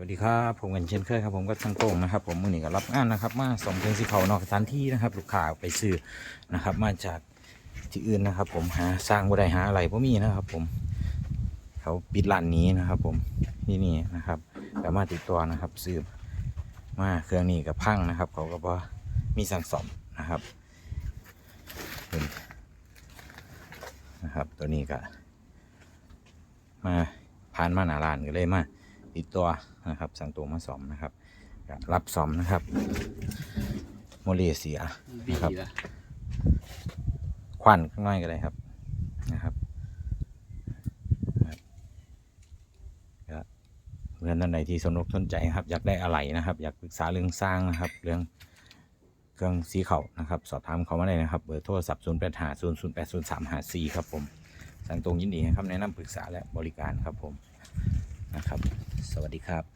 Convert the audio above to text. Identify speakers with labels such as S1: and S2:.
S1: วัสดีครับผมกันเช่นเคยครับผมก็ช่างโต้งนะครับ ผมมือนี้ก็รับงานนะครับ มาส่งเครื่องสีเขานอกสถานที่นะครับ ลูกค้าไปซื้อนะครับ มาจากที่อื่นนะครับ ผมหาสร้างบ่ได้หาอะไรพ่มีนะครับ ผมเขาปิดร้านนี้นะครับ ผมที่นี่นะครับแต่มาติดตัวนะครับซื้อมาเครื่องนี้กับพังนะครับ เขาก็บอกว่ามีสั่งสมนะครับนะครับ ตัวนี้ก็มาผ่านมาหนาร้านก็เลยมา ติดตัวนะครับ สั่งตัวมาสอมนะครับก็รับสอมนะครับ โมเลเซียครับควันข้างน้อยก็ได้ครับนะครับครับก็เพื่อนท่านใดที่สนุกสนใจครับ อยากได้อะไรนะครับ อยากปรึกษาเรื่องสร้างนะครับ เรื่องเครื่องสีเขานะครับ สอบถามเขามาได้นะครับ เบอร์โทรศัพท์0 8 5 0 0 8 0 3 5 4ครับผมสั่งตรงยินดีให้คำแนะนำปรึกษาและบริการครับผมนะครับ สวัสดีครับ